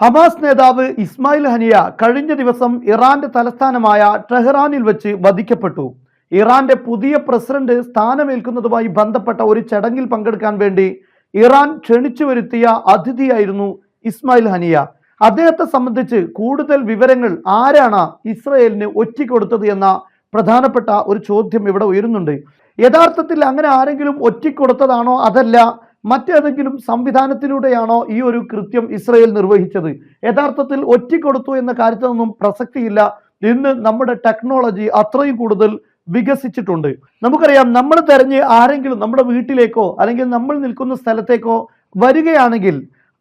Hamas നേതാവ് ഇസ്മായിൽ ഹനിയ കഴിഞ്ഞ ദിവസം ഇറാന്റെ തലസ്ഥാനമായ ടെഹ്റാനിൽ വെച്ച് വധിക്കപ്പെട്ടു. ഇറാന്റെ പുതിയ പ്രസിഡന്റ് സ്ഥാനമേൽക്കുന്നതുമായി ബന്ധപ്പെട്ട ഒരു ചടങ്ങിൽ പങ്കെടുക്കാൻ വേണ്ടി ഇറാൻ ക്ഷണിച്ചു വരുത്തിയ അതിഥിയായിരുന്നു ഇസ്മായിൽ ഹനിയ. അദ്ദേഹത്തെ സംബന്ധിച്ച് കൂടുതൽ വിവരങ്ങൾ ആരാണ് ഇസ്രയേലിന് ഒറ്റിക്കൊടുത്തത് എന്ന പ്രധാനപ്പെട്ട ഒരു ചോദ്യം ഇവിടെ ഉയരുന്നുണ്ട്. യഥാർത്ഥത്തിൽ അങ്ങനെ ആരെങ്കിലും ഒറ്റിക്കൊടുത്തതാണോ അതല്ല മറ്റേതെങ്കിലും സംവിധാനത്തിലൂടെയാണോ ഈ ഒരു കൃത്യം ഇസ്രയേൽ നിർവഹിച്ചത്? യഥാർത്ഥത്തിൽ ഒറ്റിക്കൊടുത്തു എന്ന കാര്യത്തിനൊന്നും പ്രസക്തിയില്ല. ഇന്ന് നമ്മുടെ ടെക്നോളജി അത്രയും കൂടുതൽ വികസിച്ചിട്ടുണ്ട്. നമുക്കറിയാം നമ്മൾ തെരഞ്ഞ് ആരെങ്കിലും നമ്മുടെ വീട്ടിലേക്കോ അല്ലെങ്കിൽ നമ്മൾ നിൽക്കുന്ന സ്ഥലത്തേക്കോ വരികയാണെങ്കിൽ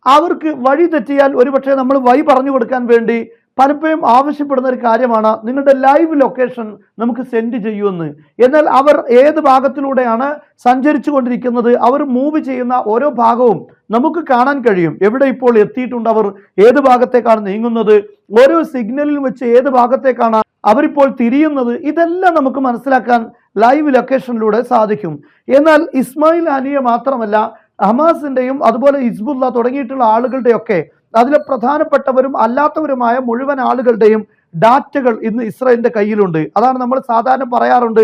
അവർക്ക് വഴി തെറ്റിയാൽ ഒരുപക്ഷെ നമ്മൾ വഴി പറഞ്ഞു കൊടുക്കാൻ വേണ്ടി പലപ്പോഴും ആവശ്യപ്പെടുന്ന ഒരു കാര്യമാണ് നിങ്ങളുടെ ലൈവ് ലൊക്കേഷൻ നമുക്ക് സെൻഡ് ചെയ്യുമെന്ന്. എന്നാൽ അവർ ഏത് ഭാഗത്തിലൂടെയാണ് സഞ്ചരിച്ചു കൊണ്ടിരിക്കുന്നത് അവർ മൂവ് ചെയ്യുന്ന ഓരോ ഭാഗവും നമുക്ക് കാണാൻ കഴിയും. എവിടെ ഇപ്പോൾ എത്തിയിട്ടുണ്ട് അവർ ഏത് ഭാഗത്തേക്കാണ് നീങ്ങുന്നത് ഓരോ സിഗ്നലിൽ വെച്ച് ഏത് ഭാഗത്തേക്കാണ് അവരിപ്പോൾ തിരിയുന്നത് ഇതെല്ലാം നമുക്ക് മനസ്സിലാക്കാൻ ലൈവ് ലൊക്കേഷനിലൂടെ സാധിക്കും. എന്നാൽ ഇസ്മായിൽ അലിയെ മാത്രമല്ല ഹമാസിന്റെയും അതുപോലെ ഹിസ്ബുല്ല തുടങ്ങിയിട്ടുള്ള ആളുകളുടെയൊക്കെ അതിലെ പ്രധാനപ്പെട്ടവരും അല്ലാത്തവരുമായ മുഴുവൻ ആളുകളുടെയും ഡാറ്റകൾ ഇന്ന് ഇസ്രായേലിന്റെ കയ്യിലുണ്ട്. അതാണ് നമ്മൾ സാധാരണ പറയാറുണ്ട്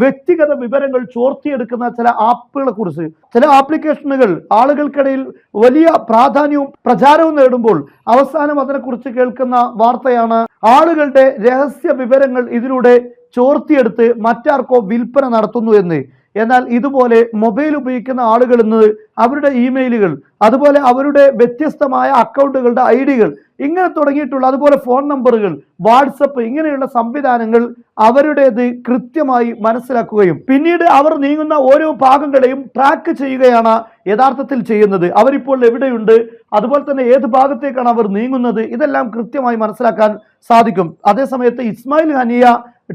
വ്യക്തിഗത വിവരങ്ങൾ ചോർത്തിയെടുക്കുന്ന ചില ആപ്പുകളെ കുറിച്ച്. ചില ആപ്ലിക്കേഷനുകൾ ആളുകൾക്കിടയിൽ വലിയ പ്രാധാന്യവും പ്രചാരവും നേടുമ്പോൾ അവസാനം അതിനെക്കുറിച്ച് കേൾക്കുന്ന വാർത്തയാണ് ആളുകളുടെ രഹസ്യ വിവരങ്ങൾ ഇതിലൂടെ ചോർത്തിയെടുത്ത് മറ്റാർക്കോ വിൽപ്പന നടത്തുന്നു എന്ന്. എന്നാൽ ഇതുപോലെ മൊബൈൽ ഉപയോഗിക്കുന്ന ആളുകൾ ഇന്ന് അവരുടെ ഇമെയിലുകൾ അതുപോലെ അവരുടെ വ്യത്യസ്തമായ അക്കൗണ്ടുകളുടെ ഐ ഡികൾ ഇങ്ങനെ തുടങ്ങിയിട്ടുള്ള അതുപോലെ ഫോൺ നമ്പറുകൾ വാട്സപ്പ് ഇങ്ങനെയുള്ള സംവിധാനങ്ങൾ അവരുടേത് കൃത്യമായി മനസ്സിലാക്കുകയും പിന്നീട് അവർ നീങ്ങുന്ന ഓരോ ഭാഗങ്ങളെയും ട്രാക്ക് ചെയ്യുകയാണ് യഥാർത്ഥത്തിൽ ചെയ്യുന്നത്. അവരിപ്പോൾ എവിടെയുണ്ട്? അതുപോലെ തന്നെ ഏത് ഭാഗത്തേക്കാണ് അവർ നീങ്ങുന്നത്? ഇതെല്ലാം കൃത്യമായി മനസ്സിലാക്കാൻ സാധിക്കും. അതേസമയത്ത് ഇസ്മായിൽ ഹനിയ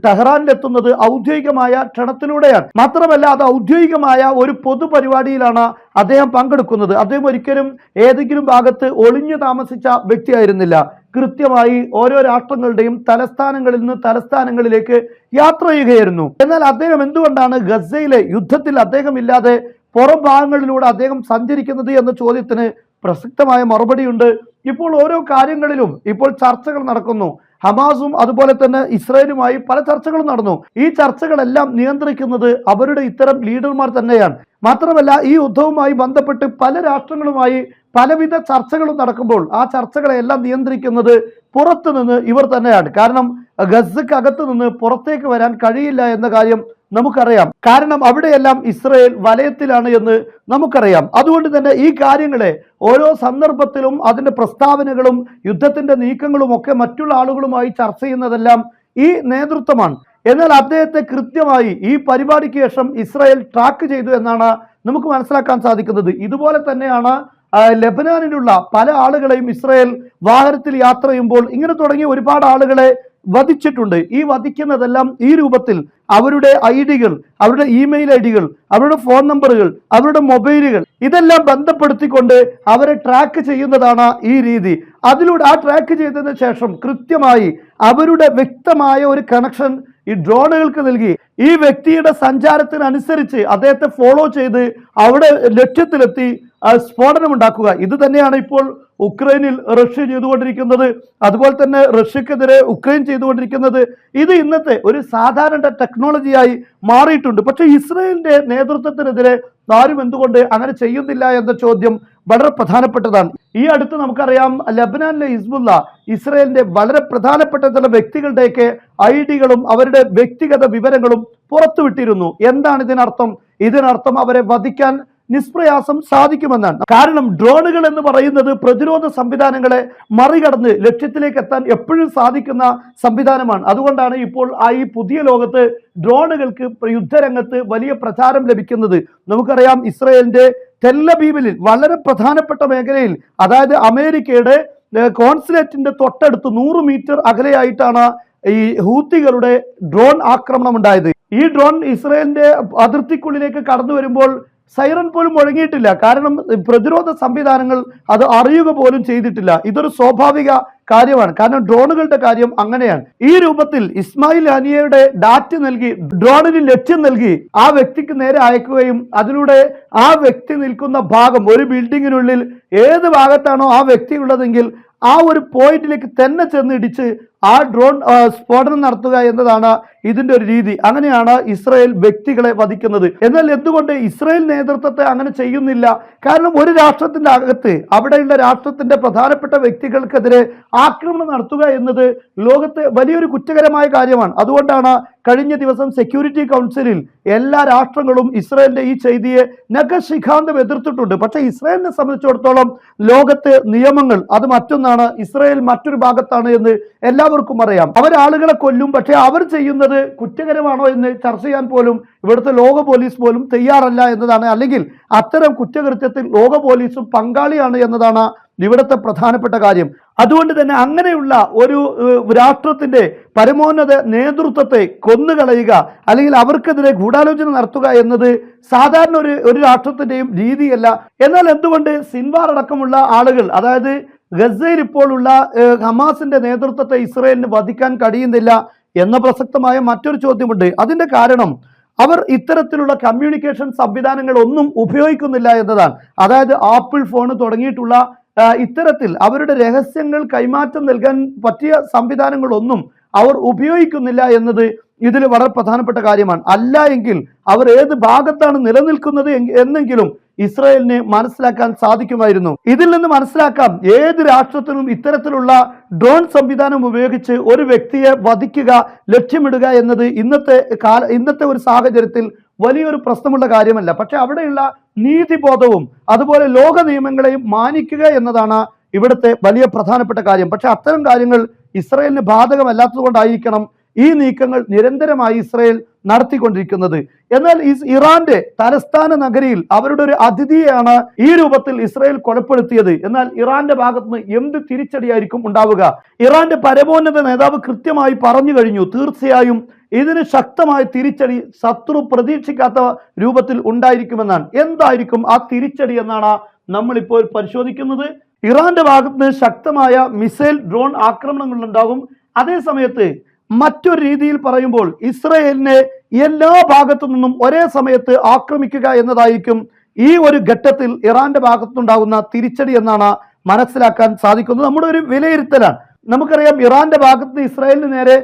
ടെഹ്റാനിലെത്തുന്നത് ഔദ്യോഗികമായ ക്ഷണത്തിലൂടെയാണ്. മാത്രമല്ല അത് ഔദ്യോഗികമായ ഒരു പൊതുപരിപാടിയിലാണ് അദ്ദേഹം പങ്കെടുക്കുന്നത്. അദ്ദേഹം ഒരിക്കലും ഏതെങ്കിലും ഭാഗത്ത് ഒളിഞ്ഞു താമസിച്ച വ്യക്തിയായിരുന്നില്ല. കൃത്യമായി ഓരോ രാഷ്ട്രങ്ങളുടെയും തലസ്ഥാനങ്ങളിൽ നിന്ന് തലസ്ഥാനങ്ങളിലേക്ക് യാത്ര ചെയ്യുകയായിരുന്നു. എന്നാൽ അദ്ദേഹം എന്തുകൊണ്ടാണ് ഗസയിലെ യുദ്ധത്തിൽ അദ്ദേഹം ഇല്ലാതെ പുറം ഭാഗങ്ങളിലൂടെ അദ്ദേഹം സഞ്ചരിക്കുന്നത് എന്ന ചോദ്യത്തിന് പ്രസക്തമായ മറുപടിയുണ്ട്. ഇപ്പോൾ ഓരോ കാര്യങ്ങളിലും ഇപ്പോൾ ചർച്ചകൾ നടക്കുന്നു. ഹമാസും അതുപോലെ തന്നെ ഇസ്രായേലുമായി പല ചർച്ചകളും നടന്നു. ഈ ചർച്ചകളെല്ലാം നിയന്ത്രിക്കുന്നത് അവരുടെ ഇത്തരം ലീഡർമാർ തന്നെയാണ്. മാത്രമല്ല ഈ യുദ്ധവുമായി ബന്ധപ്പെട്ട് പല രാഷ്ട്രങ്ങളുമായി പലവിധ ചർച്ചകളും നടക്കുമ്പോൾ ആ ചർച്ചകളെല്ലാം നിയന്ത്രിക്കുന്നത് പുറത്തുനിന്ന് ഇവർ തന്നെയാണ്. കാരണം ഗസക്കകത്ത് നിന്ന് പുറത്തേക്ക് വരാൻ കഴിയില്ല എന്ന കാര്യം നമുക്കറിയാം. കാരണം അവിടെയെല്ലാം ഇസ്രയേൽ വലയത്തിലാണ് എന്ന് നമുക്കറിയാം. അതുകൊണ്ട് തന്നെ ഈ കാര്യങ്ങളെ ഓരോ സന്ദർഭത്തിലും അതിന്റെ പ്രസ്താവനകളും യുദ്ധത്തിന്റെ നീക്കങ്ങളും ഒക്കെ മറ്റുള്ള ആളുകളുമായി ചർച്ച ചെയ്യുന്നതെല്ലാം ഈ നേതൃത്വമാണ്. എന്നാൽ അദ്ദേഹത്തെ കൃത്യമായി ഈ പരിപാടിക്ക് ശേഷം ഇസ്രായേൽ ട്രാക്ക് ചെയ്തു എന്നാണ് നമുക്ക് മനസ്സിലാക്കാൻ സാധിക്കുന്നത്. ഇതുപോലെ തന്നെയാണ് ലെബനാനിലുള്ള പല ആളുകളെയും ഇസ്രായേൽ വാഹനത്തിൽ യാത്ര ചെയ്യുമ്പോൾ ഇങ്ങനെ തുടങ്ങിയ ഒരുപാട് ആളുകളെ വധിച്ചിട്ടുണ്ട്. ഈ വധിക്കുന്നതെല്ലാം ഈ രൂപത്തിൽ അവരുടെ ഐ ഡികൾ അവരുടെ ഇമെയിൽ ഐ ഡികൾ അവരുടെ ഫോൺ നമ്പറുകൾ അവരുടെ മൊബൈലുകൾ ഇതെല്ലാം ബന്ധപ്പെടുത്തിക്കൊണ്ട് അവരെ ട്രാക്ക് ചെയ്യുന്നതാണ് ഈ രീതി. അതിലൂടെ ആ ട്രാക്ക് ചെയ്തതിന് ശേഷം കൃത്യമായി അവരുടെ വ്യക്തമായ ഒരു കണക്ഷൻ ഈ ഡ്രോണുകൾക്ക് നൽകി. ഈ വ്യക്തിയുടെ സഞ്ചാരത്തിനനുസരിച്ച് അദ്ദേഹത്തെ ഫോളോ ചെയ്ത് അവിടെ ലക്ഷ്യത്തിലെത്തി സ്ഫോടനം ഉണ്ടാക്കുക ഇത് തന്നെയാണ് ഇപ്പോൾ ഉക്രൈനിൽ റഷ്യ ചെയ്തുകൊണ്ടിരിക്കുന്നത് അതുപോലെ തന്നെ റഷ്യക്കെതിരെ ഉക്രൈൻ ചെയ്തുകൊണ്ടിരിക്കുന്നത് ഇത് ഇന്നത്തെ ഒരു സാധാരണ ടെക്നോളജിയായി മാറിയിട്ടുണ്ട്. പക്ഷേ ഇസ്രയേലിന്റെ നേതൃത്വത്തിനെതിരെ ആരും എന്തുകൊണ്ട് അങ്ങനെ ചെയ്യുന്നില്ല എന്ന ചോദ്യം വളരെ പ്രധാനപ്പെട്ടതാണ്. ഈ അടുത്ത് നമുക്കറിയാം ലബനാനിലെ ഹിസ്ബുല്ല ഇസ്രയേലിന്റെ വളരെ പ്രധാനപ്പെട്ട ചില വ്യക്തികളുടെയൊക്കെ ഐ ഡികളും അവരുടെ വ്യക്തിഗത വിവരങ്ങളും പുറത്തുവിട്ടിരുന്നു. എന്താണ് ഇതിനർത്ഥം? ഇതിനർത്ഥം അവരെ വധിക്കാൻ നിഷ്പ്രയാസം സാധിക്കുമെന്നാണ്. കാരണം ഡ്രോണുകൾ എന്ന് പറയുന്നത് പ്രതിരോധ സംവിധാനങ്ങളെ മറികടന്ന് ലക്ഷ്യത്തിലേക്ക് എത്താൻ എപ്പോഴും സാധിക്കുന്ന സംവിധാനമാണ്. അതുകൊണ്ടാണ് ഇപ്പോൾ ആ ഈ പുതിയ ലോകത്ത് ഡ്രോണുകൾക്ക് യുദ്ധരംഗത്ത് വലിയ പ്രചാരം ലഭിക്കുന്നത്. നമുക്കറിയാം ഇസ്രയേലിന്റെ ടെല്ലബീബിൽ വളരെ പ്രധാനപ്പെട്ട മേഖലയിൽ അതായത് അമേരിക്കയുടെ കോൺസുലേറ്റിന്റെ തൊട്ടടുത്ത് നൂറ് മീറ്റർ അകലെയായിട്ടാണ് ഈ ഹൂത്തികളുടെ ഡ്രോൺ ആക്രമണം ഉണ്ടായത് ഈ ഡ്രോൺ ഇസ്രയേലിന്റെ അതിർത്തിക്കുള്ളിലേക്ക് കടന്നു വരുമ്പോൾ സൈറൻ പോലും മുഴങ്ങിയിട്ടില്ല. കാരണം പ്രതിരോധ സംവിധാനങ്ങൾ അത് അറിയുക പോലും ചെയ്തിട്ടില്ല. ഇതൊരു സ്വാഭാവിക കാര്യമാണ്. കാരണം ഡ്രോണുകളുടെ കാര്യം അങ്ങനെയാണ്. ഈ രൂപത്തിൽ ഇസ്മായിൽ അനിയയുടെ ഡാറ്റ നൽകി ഡ്രോണിന് ലക്ഷ്യം നൽകി ആ വ്യക്തിക്ക് നേരെ അയക്കുകയും അതിലൂടെ ആ വ്യക്തി നിൽക്കുന്ന ഭാഗം ഒരു ബിൽഡിങ്ങിനുള്ളിൽ ഏത് ഭാഗത്താണോ ആ വ്യക്തി ഉള്ളതെങ്കിൽ ആ ഒരു പോയിന്റിലേക്ക് തന്നെ ചെന്ന് ഇടിച്ച് ആ ഡ്രോൺ സ്ഫോടനം നടത്തുക എന്നതാണ് ഇതിന്റെ ഒരു രീതി. അങ്ങനെയാണ് ഇസ്രായേൽ വ്യക്തികളെ വധിക്കുന്നത്. എന്നാൽ എന്തുകൊണ്ട് ഇസ്രായേൽ നേതൃത്വത്തെ അങ്ങനെ ചെയ്യുന്നില്ല? കാരണം ഒരു രാഷ്ട്രത്തിന്റെ അകത്ത് അവിടെയുള്ള രാഷ്ട്രത്തിന്റെ പ്രധാനപ്പെട്ട വ്യക്തികൾക്കെതിരെ ആക്രമണം നടത്തുക എന്നത് ലോകത്തെ വലിയൊരു കുറ്റകരമായ കാര്യമാണ്. അതുകൊണ്ടാണ് കഴിഞ്ഞ ദിവസം സെക്യൂരിറ്റി കൗൺസിലിൽ എല്ലാ രാഷ്ട്രങ്ങളും ഇസ്രായേലിന്റെ ഈ ചെയ്തിയെ നഖശിഖാന്തം എതിർത്തിട്ടുണ്ട്. പക്ഷേ ഇസ്രായേലിനെ സംബന്ധിച്ചിടത്തോളം ലോകത്തെ നിയമങ്ങൾ അത് മറ്റൊന്നാണ്. ഇസ്രായേൽ മറ്റൊരു ഭാഗത്താണ് എന്ന് എല്ലാവർക്കും അറിയാം. അവർ ആളുകളെ കൊല്ലും. പക്ഷേ അവർ ചെയ്യുന്നത് കുറ്റകരമാണോ എന്ന് ചർച്ച ചെയ്യാൻ പോലും ഇവിടുത്തെ ലോക പോലീസ് പോലും തയ്യാറല്ല എന്നതാണ്. അല്ലെങ്കിൽ അത്തരം കുറ്റകൃത്യത്തിൽ ലോക പോലീസും പങ്കാളിയാണ് എന്നതാണ് ഇവിടുത്തെ പ്രധാനപ്പെട്ട കാര്യം. അതുകൊണ്ട് തന്നെ അങ്ങനെയുള്ള ഒരു രാഷ്ട്രത്തിന്റെ പരമോന്നത നേതൃത്വത്തെ കൊന്നുകളയുക അല്ലെങ്കിൽ അവർക്കെതിരെ ഗൂഢാലോചന നടത്തുക എന്നത് സാധാരണ ഒരു ഒരു രാഷ്ട്രത്തിന്റെയും രീതിയല്ല. എന്നാൽ എന്തുകൊണ്ട് സിൻവാർ അടക്കമുള്ള ആളുകൾ അതായത് ഗസയിൽ ഇപ്പോഴുള്ള ഹമാസിന്റെ നേതൃത്വത്തെ ഇസ്രയേലിന് വധിക്കാൻ കഴിയുന്നില്ല എന്ന പ്രസക്തമായ മറ്റൊരു ചോദ്യമുണ്ട്. അതിന്റെ കാരണം അവർ ഇത്തരത്തിലുള്ള കമ്മ്യൂണിക്കേഷൻ സംവിധാനങ്ങൾ ഒന്നും ഉപയോഗിക്കുന്നില്ല എന്നതാണ്. അതായത് ആപ്പിൾ ഫോൺ തുടങ്ങിയിട്ടുള്ള ഇത്തരത്തിൽ അവരുടെ രഹസ്യങ്ങൾ കൈമാറ്റം നൽകാൻ പറ്റിയ സംവിധാനങ്ങളൊന്നും അവർ ഉപയോഗിക്കുന്നില്ല എന്നത് ഇതിൽ വളരെ പ്രധാനപ്പെട്ട കാര്യമാണ്. അല്ല എങ്കിൽ അവർ ഏത് ഭാഗത്താണ് നിലനിൽക്കുന്നത് എന്നെങ്കിലും ഇസ്രായേലിന് മനസ്സിലാക്കാൻ സാധിക്കുമായിരുന്നു. ഇതിൽ നിന്ന് മനസ്സിലാക്കാം ഏത് രാഷ്ട്രത്തിനും ഇത്തരത്തിലുള്ള ഡ്രോൺ സംവിധാനം ഉപയോഗിച്ച് ഒരു വ്യക്തിയെ വധിക്കുക ലക്ഷ്യമിടുക എന്നത് ഇന്നത്തെ കാല ഇന്നത്തെ ഒരു സാഹചര്യത്തിൽ വലിയൊരു പ്രശ്നമുള്ള കാര്യമല്ല. പക്ഷെ അവിടെയുള്ള നീതിബോധവും അതുപോലെ ലോക നിയമങ്ങളെയും മാനിക്കുക എന്നതാണ് ഇവിടുത്തെ വലിയ പ്രധാനപ്പെട്ട കാര്യം. പക്ഷെ അത്തരം കാര്യങ്ങൾ ഇസ്രയേലിന് ബാധകമല്ലാത്തത് കൊണ്ടായിരിക്കണം ഈ നീക്കങ്ങൾ നിരന്തരമായി ഇസ്രയേൽ നടത്തിക്കൊണ്ടിരിക്കുന്നത്. എന്നാൽ ഇറാന്റെ തലസ്ഥാന നഗരിയിൽ അവരുടെ ഒരു അതിഥിയാണ് ഈ രൂപത്തിൽ ഇസ്രയേൽ കൊലപ്പെടുത്തിയത്. എന്നാൽ ഇറാന്റെ ഭാഗത്ത് നിന്ന് എന്ത് തിരിച്ചടിയായിരിക്കും ഉണ്ടാവുക? ഇറാന്റെ പരമോന്നത നേതാവ് കൃത്യമായി പറഞ്ഞു കഴിഞ്ഞു. തീർച്ചയായും ഇതിന് ശക്തമായ തിരിച്ചടി ശത്രു പ്രതീക്ഷിക്കാത്ത രൂപത്തിൽ ഉണ്ടായിരിക്കുമെന്നാണ്. എന്തായിരിക്കും ആ തിരിച്ചടി എന്നാണ് നമ്മളിപ്പോൾ പരിശോധിക്കുന്നത്. ഇറാന്റെ ഭാഗത്ത് ശക്തമായ മിസൈൽ ഡ്രോൺ ആക്രമണങ്ങൾ ഉണ്ടാകും അതേ സമയത്ത് മറ്റൊരു രീതിയിൽ പറയുമ്പോൾ ഇസ്രയേലിനെ എല്ലാ ഭാഗത്തു നിന്നും ഒരേ സമയത്ത് ആക്രമിക്കുക എന്നതായിരിക്കും ഈ ഒരു ഘട്ടത്തിൽ ഇറാന്റെ ഭാഗത്തുനിന്നുണ്ടാകുന്ന തിരിച്ചടി എന്നാണ് മനസ്സിലാക്കാൻ സാധിക്കുന്നത്. നമ്മുടെ ഒരു വിലയിരുത്തലാണ്. നമുക്കറിയാം ഇറാന്റെ ഭാഗത്ത് ഇസ്രായേലിന് നേരെ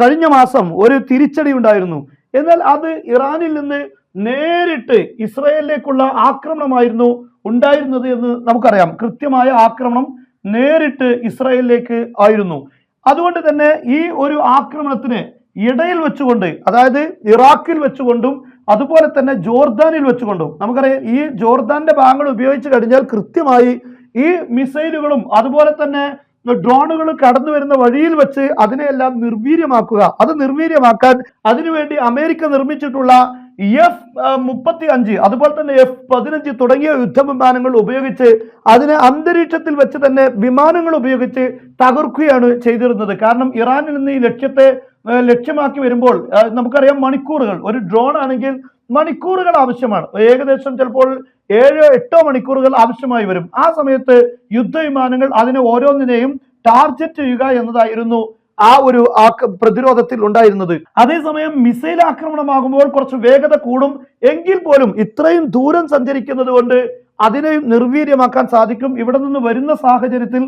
കഴിഞ്ഞ മാസം ഒരു തിരിച്ചടി ഉണ്ടായിരുന്നു. എന്നാൽ അത് ഇറാനിൽ നിന്ന് നേരിട്ട് ഇസ്രയേലിലേക്കുള്ള ആക്രമണമായിരുന്നു ഉണ്ടായിരുന്നത് എന്ന് നമുക്കറിയാം. കൃത്യമായ ആക്രമണം നേരിട്ട് ഇസ്രയേലിലേക്ക് ആയിരുന്നു. അതുകൊണ്ട് തന്നെ ഈ ഒരു ആക്രമണത്തിന് ഇടയിൽ വെച്ചുകൊണ്ട് അതായത് ഇറാഖിൽ വെച്ചുകൊണ്ടും അതുപോലെ തന്നെ ജോർദാനിൽ വെച്ചുകൊണ്ടും നമുക്കറിയാം ഈ ജോർദാന്റെ ഭാഗങ്ങൾ ഉപയോഗിച്ച് കഴിഞ്ഞാൽ കൃത്യമായി ഈ മിസൈലുകളും അതുപോലെ തന്നെ ഡ്രോണുകൾ കടന്നു വരുന്ന വഴിയിൽ വെച്ച് അതിനെയെല്ലാം നിർവീര്യമാക്കുക. അത് നിർവീര്യമാക്കാൻ അതിനുവേണ്ടി അമേരിക്ക നിർമ്മിച്ചിട്ടുള്ള എഫ് മുപ്പത്തി അഞ്ച് അതുപോലെ തന്നെ എഫ് പതിനഞ്ച് തുടങ്ങിയ യുദ്ധവിമാനങ്ങൾ ഉപയോഗിച്ച് അതിനെ അന്തരീക്ഷത്തിൽ വെച്ച് തന്നെ വിമാനങ്ങൾ ഉപയോഗിച്ച് തകർക്കുകയാണ് ചെയ്തിരുന്നത്. കാരണം ഇറാനിൽ നിന്ന് ഈ ലക്ഷ്യത്തെ ലക്ഷ്യമാക്കി വരുമ്പോൾ നമുക്കറിയാം മണിക്കൂറുകൾ. ഒരു ഡ്രോൺ ആണെങ്കിൽ മണിക്കൂറുകൾ ആവശ്യമാണ്. ഏകദേശം ചിലപ്പോൾ ഏഴോ എട്ടോ മണിക്കൂറുകൾ ആവശ്യമായി വരും. ആ സമയത്ത് യുദ്ധവിമാനങ്ങൾ അതിനെ ഓരോന്നിനെയും ടാർഗറ്റ് ചെയ്യുക എന്നതായിരുന്നു ആ ഒരു പ്രതിരോധത്തിൽ ഉണ്ടായിരുന്നത്. അതേസമയം മിസൈൽ ആക്രമണമാകുമ്പോൾ കുറച്ച് വേഗത കൂടും. എങ്കിൽ പോലും ഇത്രയും ദൂരം സഞ്ചരിക്കുന്നത് കൊണ്ട് അതിനെ നിർവീര്യമാക്കാൻ സാധിക്കും. ഇവിടെ നിന്ന് വരുന്ന സാഹചര്യത്തിൽ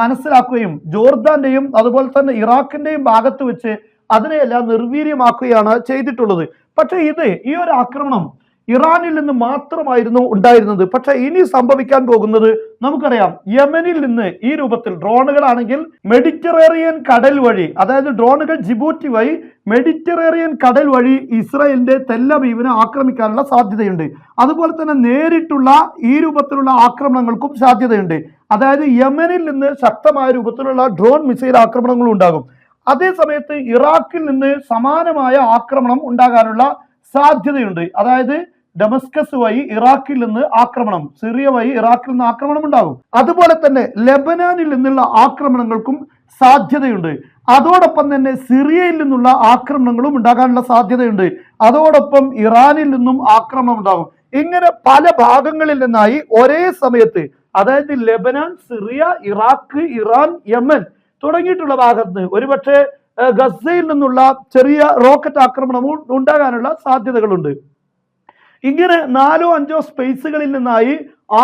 മനസ്സിലാക്കുകയും ജോർദാന്റെയും അതുപോലെ തന്നെ ഇറാഖിന്റെയും ഭാഗത്ത് വെച്ച് അതിനെയെല്ലാം നിർവീര്യമാക്കുകയാണ് ചെയ്തിട്ടുള്ളത്. പക്ഷേ ഇത് ഈ ഒരു ആക്രമണം ഇറാനിൽ നിന്ന് മാത്രമായിരുന്നു ഉണ്ടായിരുന്നത്. പക്ഷേ ഇനി സംഭവിക്കാൻ പോകുന്നത് നമുക്കറിയാം. യമനിൽ നിന്ന് ഈ രൂപത്തിൽ ഡ്രോണുകളാണെങ്കിൽ മെഡിറ്ററേറിയൻ കടൽ വഴി അതായത് ഡ്രോണുകൾ ജിബൂറ്റി വഴി മെഡിറ്ററേറിയൻ കടൽ വഴി ഇസ്രായേലിന്റെ തെല്ലബീവിനെ ആക്രമിക്കാനുള്ള സാധ്യതയുണ്ട്. അതുപോലെ തന്നെ നേരിട്ടുള്ള ഈ രൂപത്തിലുള്ള ആക്രമണങ്ങൾക്കും സാധ്യതയുണ്ട്. അതായത് യമനിൽ നിന്ന് ശക്തമായ രൂപത്തിലുള്ള ഡ്രോൺ മിസൈൽ ആക്രമണങ്ങളും ഉണ്ടാകും. അതേ സമയത്ത് ഇറാഖിൽ നിന്ന് സമാനമായ ആക്രമണം ഉണ്ടാകാനുള്ള സാധ്യതയുണ്ട്. അതായത് ഡമസ്കസ് വഴി ഇറാഖിൽ നിന്ന് ആക്രമണം സിറിയ വഴി ഇറാഖിൽ നിന്ന് ആക്രമണം ഉണ്ടാകും. അതുപോലെ തന്നെ ലെബനാനിൽ നിന്നുള്ള ആക്രമണങ്ങൾക്കും സാധ്യതയുണ്ട്. അതോടൊപ്പം തന്നെ സിറിയയിൽ നിന്നുള്ള ആക്രമണങ്ങളും ഉണ്ടാകാനുള്ള സാധ്യതയുണ്ട്. അതോടൊപ്പം ഇറാനിൽ നിന്നും ആക്രമണം ഉണ്ടാകും. ഇങ്ങനെ പല ഭാഗങ്ങളിൽ നിന്നായി ഒരേ സമയത്ത് അതായത് Lebanon Syria Iraq Iran Yemen തുടങ്ങിയിട്ടുള്ള ഭാഗത്ത് ഒരുപക്ഷെ ഗസയിൽ നിന്നുള്ള ചെറിയ റോക്കറ്റ് ആക്രമണവും ഉണ്ടാകാനുള്ള സാധ്യതകളുണ്ട്. ഇങ്ങനെ നാലോ അഞ്ചോ സ്പേസുകളിൽ നിന്നായി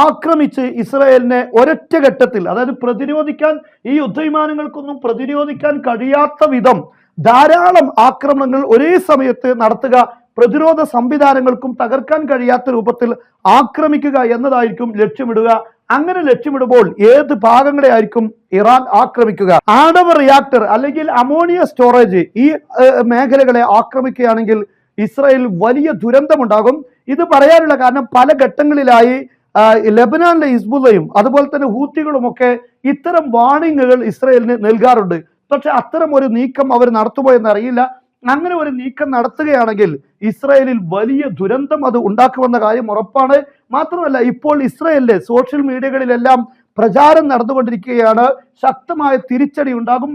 ആക്രമിച്ച് ഇസ്രായേലിനെ ഒരൊറ്റ ഘട്ടത്തിൽ അതായത് പ്രതിരോധിക്കാൻ ഈ യുദ്ധവിമാനങ്ങൾക്കൊന്നും പ്രതിരോധിക്കാൻ കഴിയാത്ത വിധം ധാരാളം ആക്രമണങ്ങൾ ഒരേ സമയത്ത് നടത്തുക പ്രതിരോധ സംവിധാനങ്ങൾക്കും തകർക്കാൻ കഴിയാത്ത രൂപത്തിൽ ആക്രമിക്കുക എന്നതായിരിക്കും ലക്ഷ്യമിടുക. അങ്ങനെ ലക്ഷ്യമിടുമ്പോൾ ഏത് ഭാഗങ്ങളെ ആയിരിക്കും ഇറാൻ ആക്രമിക്കുക? ആണവ റിയാക്ടർ അല്ലെങ്കിൽ അമോണിയ സ്റ്റോറേജ് ഈ മേഖലകളെ ആക്രമിക്കുകയാണെങ്കിൽ ഇസ്രായേൽ വലിയ ദുരന്തമുണ്ടാകും. ഇത് പറയാനുള്ള കാരണം പല ഘട്ടങ്ങളിലായി ലെബനാനിലെ ഹിസ്ബുള്ളയും അതുപോലെ തന്നെ ഹൂത്തികളും ഒക്കെ ഇത്തരം വാണിങ്ങുകൾ ഇസ്രായേലിന് നൽകാറുണ്ട്. പക്ഷെ അത്തരം ഒരു നീക്കം അവർ നടത്തുമോ എന്നറിയില്ല അങ്ങനെ ഒരു നീക്കം നടത്തുകയാണെങ്കിൽ ഇസ്രായേലിൽ വലിയ ദുരന്തം അത് ഉണ്ടാക്കുമെന്ന കാര്യം ഉറപ്പാണ്. മാത്രമല്ല ഇപ്പോൾ ഇസ്രായേലിലെ സോഷ്യൽ മീഡിയകളിലെല്ലാം പ്രചാരം നടന്നുകൊണ്ടിരിക്കുകയാണ്. ശക്തമായ തിരിച്ചടി ഉണ്ടാകും.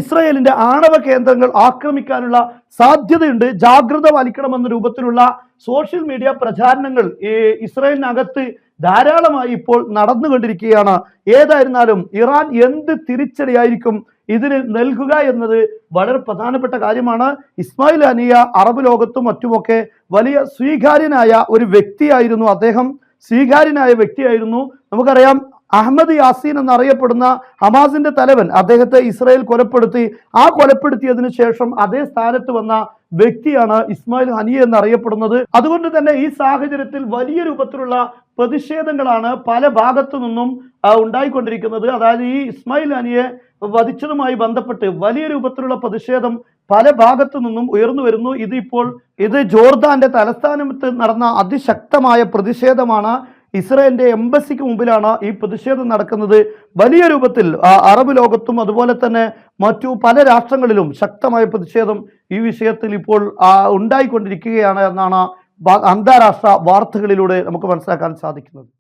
ഇസ്രയേലിന്റെ ആണവ കേന്ദ്രങ്ങൾ ആക്രമിക്കാനുള്ള സാധ്യതയുണ്ട്. ജാഗ്രത പാലിക്കണമെന്ന രൂപത്തിലുള്ള സോഷ്യൽ മീഡിയ പ്രചാരണങ്ങൾ ഇസ്രായേലിനകത്ത് ധാരാളമായി ഇപ്പോൾ നടന്നുകൊണ്ടിരിക്കുകയാണ്. ഏതായിരുന്നാലും ഇറാൻ എന്ത് തിരിച്ചടിയായിരിക്കും ഇതിന് നൽകുക എന്നത് വളരെ പ്രധാനപ്പെട്ട കാര്യമാണ്. ഇസ്മായിൽ അനിയ അറബ് ലോകത്തും മറ്റുമൊക്കെ വലിയ സ്വീകാര്യനായ ഒരു വ്യക്തിയായിരുന്നു അദ്ദേഹം. സ്വീകാര്യനായ വ്യക്തിയായിരുന്നു. നമുക്കറിയാം അഹമ്മദ് യാസീൻ എന്നറിയപ്പെടുന്ന ഹമാസിന്റെ തലവൻ അദ്ദേഹത്തെ ഇസ്രായേൽ കൊലപ്പെടുത്തി. ആ കൊലപ്പെടുത്തിയതിനു ശേഷം അതേ സ്ഥാനത്ത് വന്ന വ്യക്തിയാണ് ഇസ്മായിൽ ഹനിയ എന്നറിയപ്പെടുന്നത്. അതുകൊണ്ട് തന്നെ ഈ സാഹചര്യത്തിൽ വലിയ രൂപത്തിലുള്ള പ്രതിഷേധങ്ങളാണ് പല ഭാഗത്തു നിന്നും ഉണ്ടായിക്കൊണ്ടിരിക്കുന്നത്. അതായത് ഈ ഇസ്മായിൽ ഹനിയെ വധിച്ചതുമായി ബന്ധപ്പെട്ട് വലിയ രൂപത്തിലുള്ള പ്രതിഷേധം പല ഭാഗത്തു നിന്നും ഉയർന്നു വരുന്നു. ഇത് ഇപ്പോൾ ഇത് ജോർദാന്റെ തലസ്ഥാനത്ത് നടന്ന അതിശക്തമായ പ്രതിഷേധമാണ് ഇസ്രായേലിന്റെ എംബസിക്ക് മുമ്പിലാണ് ഈ പ്രതിഷേധം നടക്കുന്നത്. വലിയ രൂപത്തിൽ അറബ് ലോകത്തും അതുപോലെ തന്നെ മറ്റു പല രാഷ്ട്രങ്ങളിലും ശക്തമായ പ്രതിഷേധം ഈ വിഷയത്തിൽ ഇപ്പോൾ ഉണ്ടായിക്കൊണ്ടിരിക്കുകയാണ് എന്നാണ് അന്താരാഷ്ട്ര വാർത്തകളിലൂടെ നമുക്ക് മനസ്സിലാക്കാൻ സാധിക്കുന്നത്.